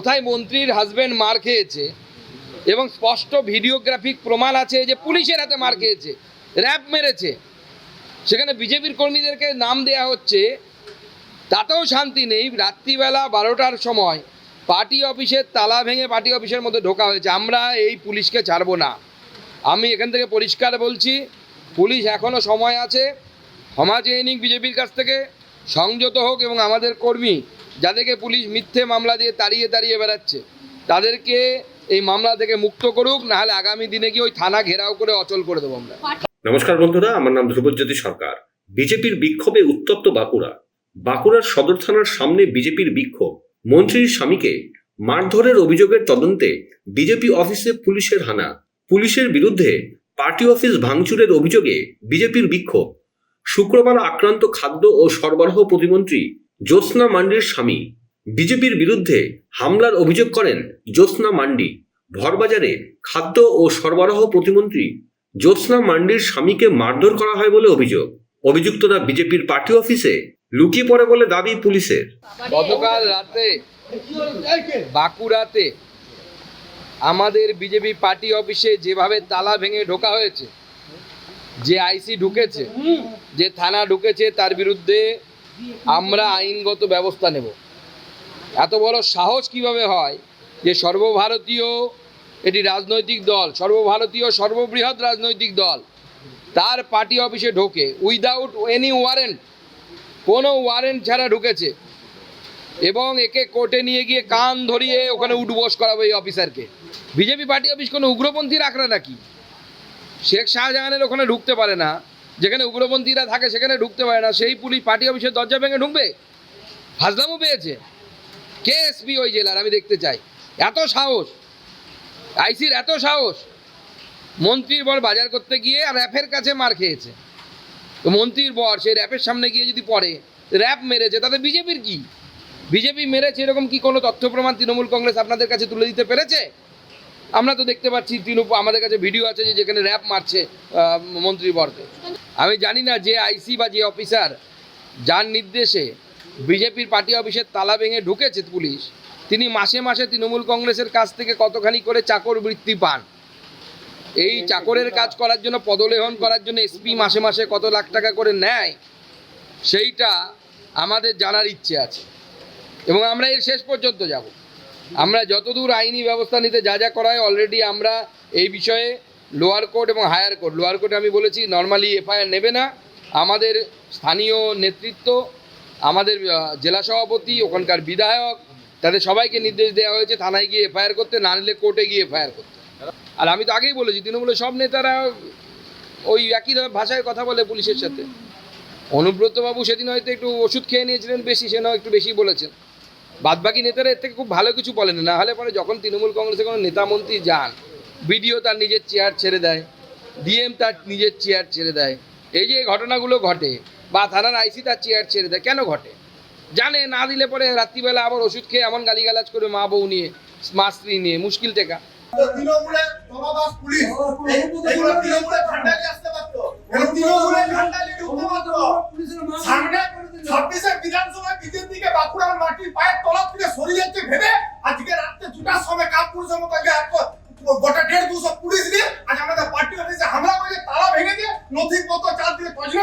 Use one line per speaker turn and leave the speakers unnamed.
কোথায় মন্ত্রীর হাজবেন্ড মার খেয়েছে এবং স্পষ্ট ভিডিওগ্রাফিক প্রমাণ আছে যে পুলিশের হাতে মার খেয়েছে র্যাব মেরেছে। সেখানে বিজেপির কর্মীদেরকে নাম দেয়া হচ্ছে, তাতেও শান্তি নেই। রাত্রিবেলা বারোটার সময় পার্টি অফিসের তালা ভেঙে পার্টি অফিসের মধ্যে ঢোকা হয়েছে। আমরা এই পুলিশকে ছাড়বো না। আমি এখান থেকে পরিষ্কার বলছি, পুলিশ এখনও সময় আছে। ক্ষমা চেয়ে নিক বিজেপির কাছ থেকে, সংযত হোক এবং আমাদের কর্মী যাদেরকে পুলিশ মিথ্যে মামলা দিয়ে তাড়িয়ে তাড়িয়ে বেড়াচ্ছে, তাদেরকে এই মামলা থেকে মুক্ত করুক, নাহলে আগামী দিনে কি ওই থানা ঘেরাও করে অচল করে দেবো আমরা।
নমস্কার বন্ধুরা, আমার নাম ধ্রুবজ্যোতি সরকার। বিজেপির বিক্ষোভে উত্তপ্ত বাঁকুড়া। বাঁকুড়ার সদর থানার সামনে বিজেপির বিক্ষোভ। মন্ত্রীর স্বামীকে মারধরের অভিযোগের তদন্তে বিজেপি অফিসে পুলিশের হানা। পুলিশের বিরুদ্ধে পার্টি অফিস ভাঙচুরের অভিযোগে বিজেপির বিক্ষোভ। শুক্রবার আক্রান্ত খাদ্য ও সরবরাহ প্রতিমন্ত্রী জ্যোৎস্না মান্ডির স্বামী, বিজেপির বিরুদ্ধে হামলার অভিযোগ করেন জ্যোৎস্না মান্ডি। ভরবাজারে খাদ্য ও সরবরাহ প্রতিমন্ত্রী জ্যোৎস্না মান্ডির স্বামীকে মারধর করা হয় বলে অভিযোগ। অভিযুক্তরা বিজেপির পার্টি অফিসে লুকিয়ে পড়ে বলে দাবি পুলিশের।
গতকাল রাতে বাঁকুড়াতে আমাদের বিজেপি পার্টি অফিসে যেভাবে তালা ভেঙে ঢোকা হয়েছে, যে আইসি ঢুকেছে, যে থানা ঢুকেছে, তার বিরুদ্ধে আমরা আইনগত ব্যবস্থা নেব। এত বড় সাহস কীভাবে হয় যে সর্বভারতীয় এটি রাজনৈতিক দল, সর্বভারতীয় সর্ববৃহৎ রাজনৈতিক দল, তার পার্টি অফিসে ঢোকে উইদাউট এনি ওয়ারেন্ট কোনো ওয়ারেন্ট ছাড়া ঢুকেছে। এবং একে কোর্টে নিয়ে গিয়ে কান ধরিয়ে ওখানে উঠবোস করাবে এই অফিসারকে। বিজেপি পার্টি অফিস কোনো উগ্রপন্থী রাখরা নাকি? শেখ শাহজাহানের ওখানে ঢুকতে পারে না। যেখানে উগ্রপন্থীরা থাকে সেখানে ঢুকতে পারে না। সেই পুলিশ পার্টি অফিসের দরজা ভেঙে ঢুকবে? ফাজলামও পেয়েছে। কে এসপি ওই জেলার? আমি দেখতে চাই। এত সাহস। আইসির এত সাহস। মন্ত্রীর বর বাজার করতে গিয়ে র্যাফের কাছে মার খেয়েছে। তো মন্ত্রীর বর সেই র্যাপের সামনে গিয়ে যদি পড়ে, র্যাপ মেরেছে, তাতে বিজেপির কি? বিজেপি মেরেছে এরকম কি কোনো তথ্য প্রমাণ তৃণমূল কংগ্রেস আপনাদের কাছে তুলে দিতে পেরেছে? আমরা তো দেখতে পাচ্ছি তৃণমূল আমাদের কাছে ভিডিও আছে যে যেখানে র্যাপ মারছে আহ, মন্ত্রী বরকে। আমি জানি না যে আইসি বা যে অফিসার যার নির্দেশে বিজেপির পার্টি অফিসের তালা ভেঙে ঢুকেছে পুলিশ তিনি মাসে মাসে তৃণমূল কংগ্রেসের কাছ থেকে কতখানি করে চাকর বৃত্তি পান। এই চাকরের কাজ করার জন্য পদলেহন করার জন্য এসপি মাসে মাসে কত লাখ টাকা করে নেয় সেইটা আমাদের জানার ইচ্ছে আছে। এবং আমরা এর শেষ পর্যন্ত যাব। আমরা যতদূর আইনি ব্যবস্থা নিতে যা যা করা হয় অলরেডি আমরা এই বিষয়ে লোয়ার কোর্ট এবং হায়ার কোর্ট লোয়ার কোর্টে আমি বলেছি নর্মালি এফআইআর নেবে না। আমাদের স্থানীয় নেতৃত্ব, আমাদের জেলা সভাপতি, ওখানকার বিধায়ক, তাদের সবাইকে নির্দেশ দেওয়া হয়েছে থানায় গিয়ে এফআইআর করতে, না নিলে কোর্টে গিয়ে এফআইআর করতে। আর আমি তো আগেই বলেছি, তৃণমূলের সব নেতারা ওই একই ভাষায় কথা বলে পুলিশের সাথে। অনুব্রতবাবু সেদিন হয়তো একটু ওষুধ খেয়ে নিয়েছিলেন বেশি সে নয় একটু বেশি বলেছেন। বাদবাকি নেতারা এর থেকে খুব ভালো কিছু বলেন না হলে পরে যখন তৃণমূল কংগ্রেসের কোনো নেতা মন্ত্রী যান বিডিও তার নিজের চেয়ার ছেড়ে দেয় ডিএম তার নিজের চেয়ার ছেড়ে দেয় এই যে ঘটনাগুলো ঘটে বা থানার আইসি তার চেয়ার ছেড়ে দেয় কেন ঘটে জানে না দিলে পরে রাত্রিবেলা আবার ওষুধ খেয়ে এমন গালিগালাজ করে মা বউ নিয়ে মা স্ত্রী নিয়ে মুশকিল টেকা